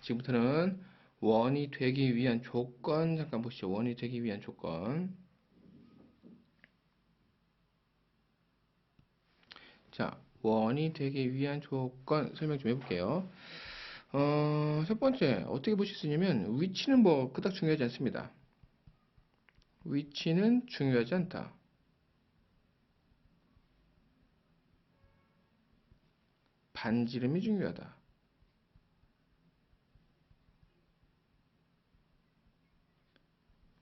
지금부터는 원이 되기 위한 조건 잠깐 보시죠. 원이 되기 위한 조건. 자, 원이 되기 위한 조건 설명 좀 해볼게요. 어, 첫 번째, 어떻게 보실 수 있냐면, 위치는 뭐, 그닥 중요하지 않습니다. 위치는 중요하지 않다. 반지름이 중요하다.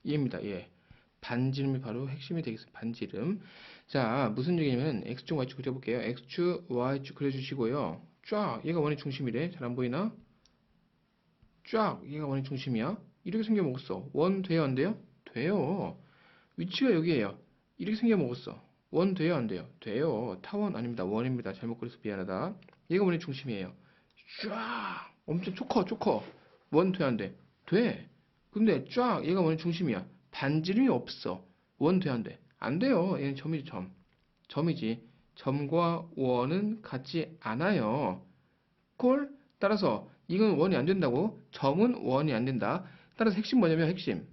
이해입니다. 예. 반지름이 바로 핵심이 되겠습니다. 반지름. 자, 무슨 얘기냐면 x축, y축 그려볼게요. x축, y축 그려주시고요. 쫙, 얘가 원의 중심이래. 잘 안 보이나? 쫙, 얘가 원의 중심이야. 이렇게 생겨 먹었어. 원 돼요, 안 돼요? 돼요. 위치가 여기에요. 이렇게 생겨 먹었어. 원 돼요, 안 돼요? 돼요. 타원 아닙니다. 원입니다. 잘못 그려서 미안하다. 얘가 원의 중심이에요. 쫙, 엄청 초커, 초커. 원 돼, 안 돼? 돼. 근데 쫙, 얘가 원의 중심이야. 반지름이 없어. 원 돼, 안 돼? 안 돼요. 얘는 점이지, 점. 점이지. 점과 원은 같지 않아요. 콜? 따라서 이건 원이 안 된다고? 점은 원이 안 된다. 따라서 핵심 뭐냐면 핵심.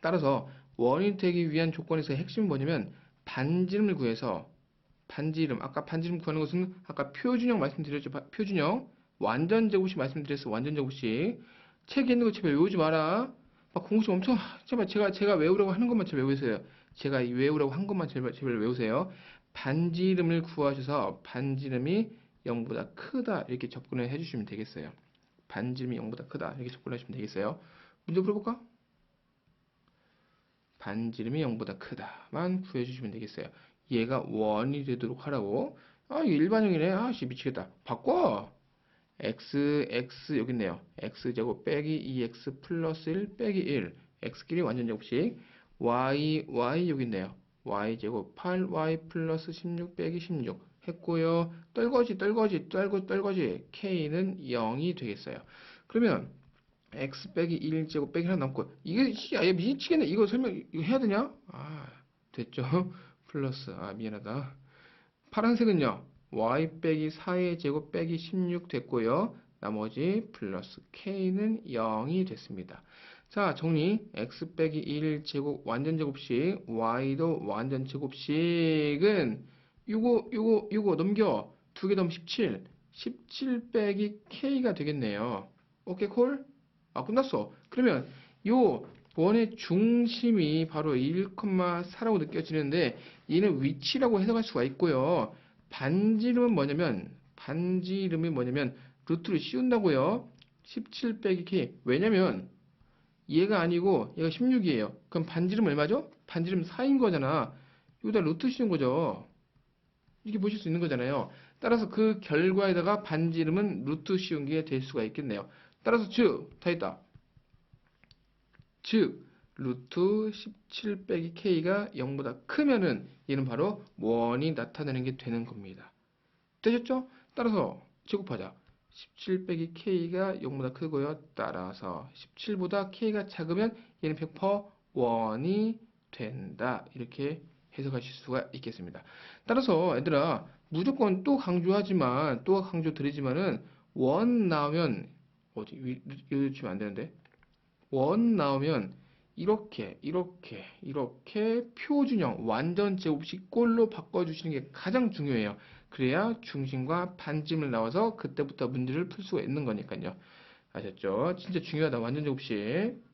따라서 원이 되기 위한 조건에서 핵심은 뭐냐면 반지름을 구해서 반지름 아까 반지름 구하는 것은 아까 표준형 말씀드렸죠. 바- 표준형 완전 제곱식 말씀드렸어. 완전 제곱식 책에 있는 거 제발 외우지 마라. 막 공식 엄청 하, 제발 제가 제가 외우라고 하는 것만 제발 외우세요. 제가 이 외우라고 한 것만 제발 제발 외우세요. 반지름을 구하셔서 반지름이 0보다 크다 이렇게 접근을 해주시면 되겠어요. 반지름이 0보다 크다 이렇게 접근하시면 되겠어요. 문제 풀어볼까? 반지름이 0보다 크다만 구해주시면 되겠어요. 얘가 원이 되도록 하라고. 아, 일반형이네. 아씨, 미치겠다. 바꿔! X, x 여기 있네요. x제곱 빼기 2x 플러스 1 빼기 1. x끼리 완전 제곱식. y, y 여기 있네요. y제곱 8y 플러스 16 빼기 16 했고요. 떨거지, 떨거지, 떨거, 떨거지. k는 0이 되겠어요. 그러면 x 빼기 1제곱 빼기 하나 남고 이게 씨, 아예 미치겠네 이거 설명 이거 해야 되냐? 아 됐죠 플러스 아 미안하다 파란색은요 y 빼기 4의 제곱 빼기 16 됐고요 나머지 플러스 k는 0이 됐습니다 자 정리 x 빼기 1 제곱 완전 제곱식 y도 완전 제곱식은 요거 요거 요거 넘겨 두개 더하면 17 17 빼기 k가 되겠네요 오케이 콜? 아, 끝났어. 그러면 요 원의 중심이 바로 1,4라고 느껴지는데 얘는 위치라고 해석할 수가 있고요. 반지름은 뭐냐면 반지름이 뭐냐면 루트를 씌운다고요. 17 빼기 k. 왜냐면 얘가 아니고 얘가 16이에요. 그럼 반지름 얼마죠? 반지름 4인 거잖아. 여기다 루트 씌운 거죠. 이렇게 보실 수 있는 거잖아요. 따라서 그 결과에다가 반지름은 루트 씌운 게 될 수가 있겠네요. 따라서 즉, 다 있다. 즉, 루트 17 빼기 k가 0보다 크면은 얘는 바로 원이 나타내는 게 되는 겁니다. 되셨죠? 따라서 제곱하자. 17 빼기 k가 0보다 크고요. 따라서 17보다 k가 작으면 얘는 100% 원이 된다. 이렇게 해석하실 수가 있겠습니다. 따라서 얘들아 무조건 또 강조하지만 또 강조 드리지만은 원 나오면 어디 위- 치면 안 되는데 원 나오면 이렇게 이렇게 이렇게 표준형 완전 제곱식 꼴로 바꿔주시는 게 가장 중요해요. 그래야 중심과 반지름을 나와서 그때부터 문제를 풀 수가 있는 거니까요. 아셨죠? 진짜 중요하다 완전 제곱식.